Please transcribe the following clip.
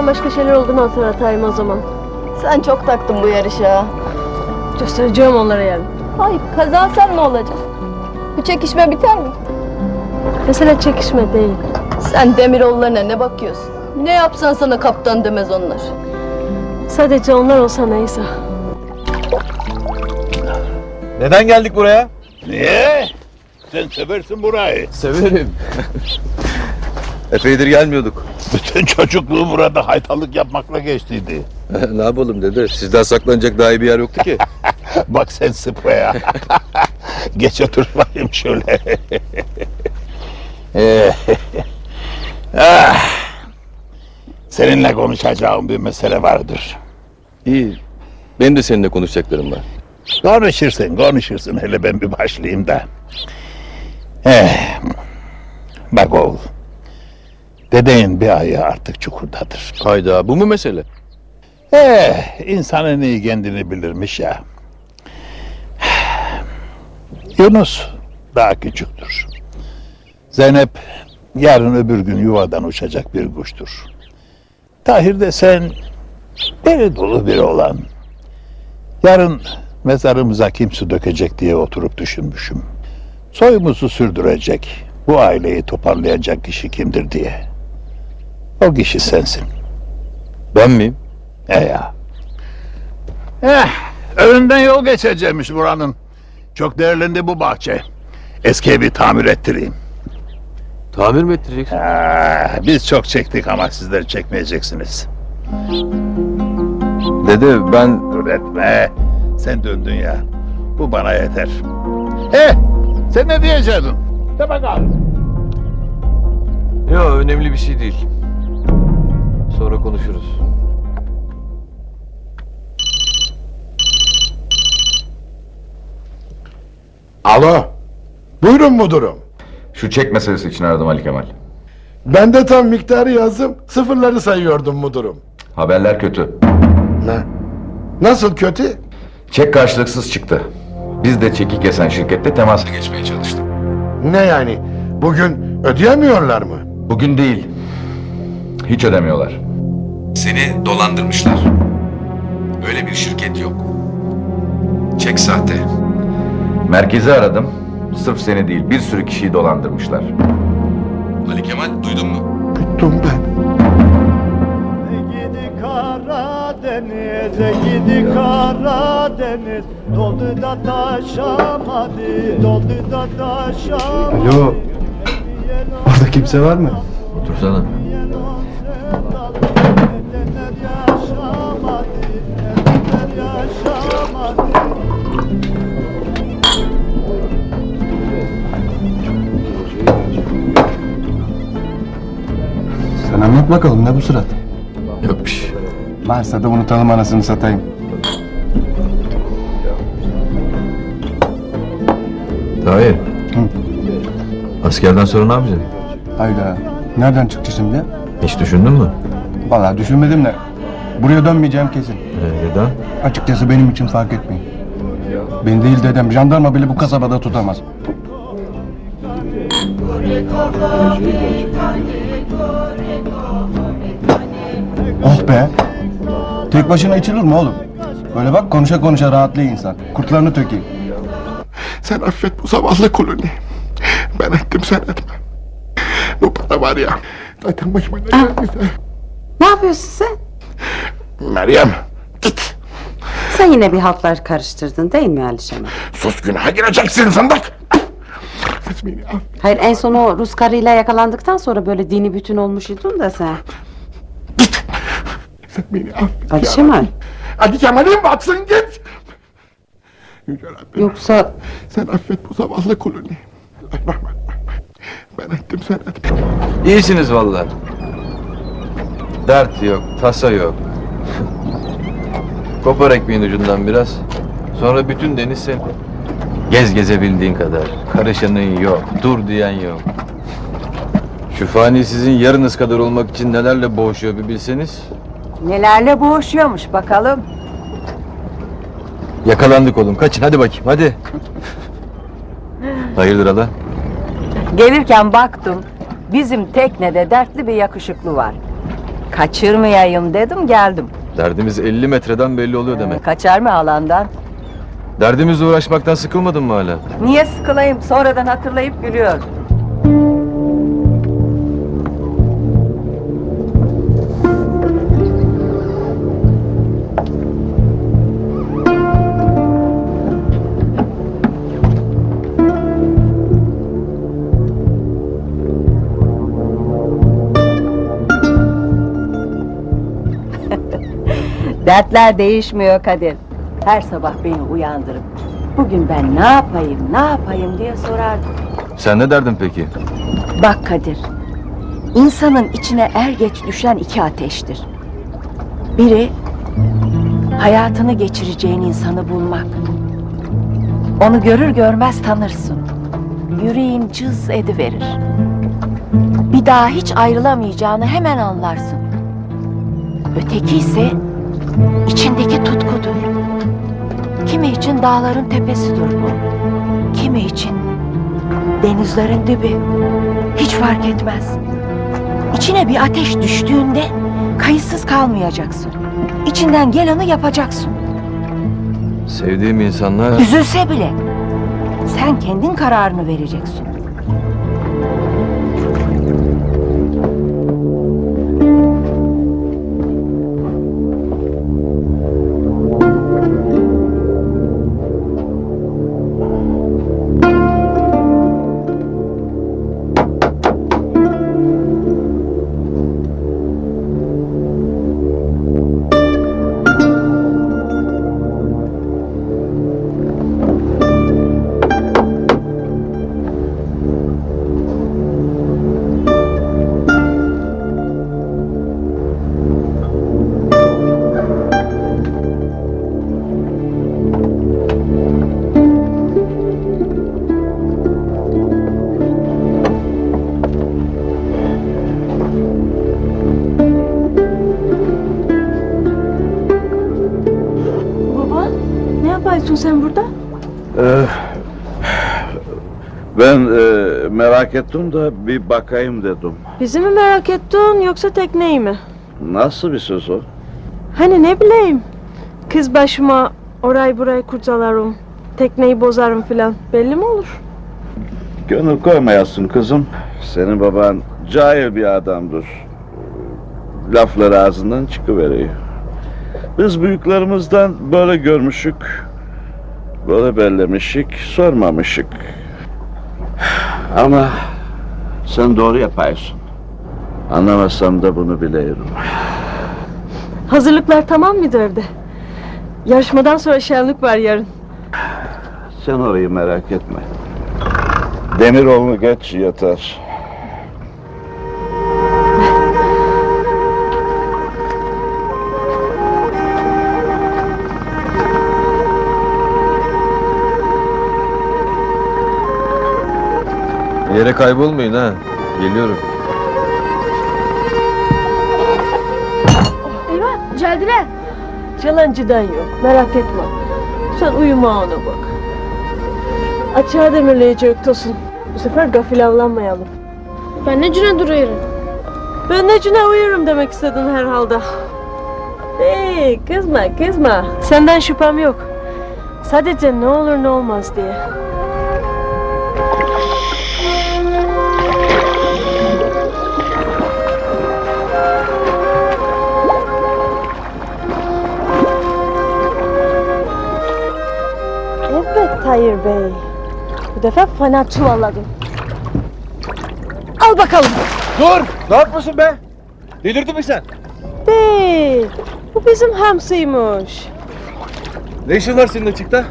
yarıştan başka şeyler olduğunu hatırlatayım o zaman. Sen çok taktın bu yarışa. Göstereceğim onlara yani. Ay kazansan ne olacak? Bu çekişme biter mi? Mesele çekişme değil. Sen Demiroğullarına ne bakıyorsun? Ne yapsan sana kaptan demez onlar. Sadece onlar olsa neyse. Neden geldik buraya? Niye? Sen seversin burayı. Severim. Epeydir gelmiyorduk. Bütün çocukluğu burada haytalık yapmakla geçtiydi. ne yapalım dede? Sizden saklanacak daha iyi bir yer yoktu ki. Bak sen sıpaya. Geç otur bakayım şöyle. Eh, ah, Seninle konuşacağım bir mesele vardır. İyi. Benim de seninle konuşacaklarım var. Konuşursun, konuşursun. Hele ben bir başlayayım da. Eh, bak oğul. Dedeğin bir ayağı artık çukurdadır. Hayda bu mu mesele? Eh, insan en iyi kendini bilirmiş ya. Yunus daha küçüktür. Zeynep yarın öbür gün yuvadan uçacak bir kuştur. Tahir de sen deli dolu bir olan. Yarın mezarımıza kim su dökecek diye oturup düşünmüşüm. Soyumuzu sürdürecek, bu aileyi toparlayacak kişi kimdir diye. O kişi sensin. Ben miyim? E ya. Eh, önünden yol geçeceğimiş buranın. Çok değerlendi bu bahçe. Eski evi tamir ettireyim. Tamir mi ettireceksin? Ah, biz çok çektik ama sizler çekmeyeceksiniz. Dede ben... Dur etme. Sen döndün ya. Bu bana yeter. Eh, sen ne diyecektin? De bakalım. Yok önemli bir şey değil. Sonra konuşuruz. Alo. Buyurun müdürüm. Şu çek meselesi için aradım Ali Kemal. Ben de tam miktarı yazdım. Sıfırları sayıyordum müdürüm. Haberler kötü. Ne? Nasıl kötü? Çek karşılıksız çıktı. Biz de çeki kesen şirkette temasa geçmeye çalıştık. Ne yani? Bugün ödeyemiyorlar mı? Bugün değil. Hiç ödemiyorlar. Seni dolandırmışlar. Öyle bir şirket yok. Çek sahte. Merkezi aradım. Sırf seni değil bir sürü kişiyi dolandırmışlar. Ali Kemal duydun mu? Bittim ben. Gidi Karadeniz, gidi Karadeniz Doldu da taşamadı, doldu da taşamadı Alo, orada kimse var mı? Otursana. Sen anlat bakalım ne bu surat? Yok bir şey. Varsa da unutalım anasını satayım. Tahir. Askerden sonra ne yapacaksın? Hayda. Nereden çıktı şimdi? Hiç düşündün mü? Vallahi düşünmedim de. Buraya dönmeyeceğim kesin. Ee, neden? Açıkçası benim için fark etmeyin. Beni değil dedem, jandarma bile bu kasabada tutamaz. Oh be! Tek başına içilir mi oğlum? Böyle bak konuşa konuşa rahatlıyor insan. Kurtlarını tökeyim. Sen affet bu zavallı kulunu. Ben ettim sen etme. Bu para var ya. Zaten başıma ne geldiyse. Ne yapıyorsun sen? Meryem git. Sen yine bir haltlar karıştırdın değil mi Alişan'a? Sus günaha gireceksin sandık. Affet beni affet. Hayır en son o Rus karıyla yakalandıktan sonra böyle dini bütün olmuşydun da sen. Affet beni affet. Alişan Hadi Kemal'im batsın git. Yüce Rabbim. yoksa Sen affet bu zavallı kulunu. Ben ettim sen etme. İyisiniz vallahi. Dert yok, tasa yok. Kopar ekmeğin ucundan biraz. Sonra bütün deniz senin. Gez gezebildiğin kadar. Karışanın yok, dur diyen yok. Şu fani sizin yarınız kadar olmak için nelerle boğuşuyor bir bilseniz. Nelerle boğuşuyormuş bakalım. Yakalandık oğlum. Kaçın hadi bakayım hadi. Hayırdır hala? Gelirken baktım bizim teknede dertli bir yakışıklı var. Kaçırmayayım dedim geldim. Derdimiz 50 metreden belli oluyor demek. Kaçar mı alandan? Derdimizle uğraşmaktan sıkılmadın mı hala? Niye sıkılayım sonradan hatırlayıp gülüyor. Dertler değişmiyor Kadir. Her sabah beni uyandırıp bugün ben ne yapayım, ne yapayım diye sorardı. Sen ne derdin peki? Bak Kadir, insanın içine er geç düşen iki ateştir. Biri, hayatını geçireceğin insanı bulmak. Onu görür görmez tanırsın. Yüreğin cız ediverir. Bir daha hiç ayrılamayacağını hemen anlarsın. Öteki ise içindeki tutkudur. Kimi için dağların tepesidir bu. Kimi için denizlerin dibi. Hiç fark etmez. İçine bir ateş düştüğünde kayıtsız kalmayacaksın. İçinden geleni yapacaksın. Sevdiğim insanlar... Üzülse bile sen kendin kararını vereceksin. Yapıyorsun sen burada? Ben e, merak ettim de bir bakayım dedim. Bizi mi merak ettin yoksa tekneyi mi? Nasıl bir söz o? Hani ne bileyim. Kız başıma orayı burayı kurcalarım. Tekneyi bozarım filan. Belli mi olur? Gönül koymayasın kızım. Senin baban cahil bir adamdır. Lafları ağzından çıkıveriyor. Biz büyüklerimizden böyle görmüşük. Böyle bellemişik, sormamışık. Ama sen doğru yapıyorsun. Anlamasam da bunu biliyorum. Hazırlıklar tamam mı derdi? Yarışmadan sonra şenlik var yarın. Sen orayı merak etme. Demiroğlu geç yatar. Yere kaybolmayın ha. Geliyorum. Eyvah geldiler. Yalancıdan yok merak etme. Sen uyuma ona bak. Açığa demirleyecek Tosun. Bu sefer gafil avlanmayalım. Ben ne cüne duruyorum. Ben de cüne uyurum demek istedin herhalde. Hey kızma kızma. Senden şüphem yok. Sadece ne olur ne olmaz diye. Tayyip Bey. Bu defa fena çuvalladım. Al bakalım. Dur! Ne yapıyorsun be? Delirdin mi sen? Değil. Bu bizim hamsıymış. Ne işin var senin açıkta?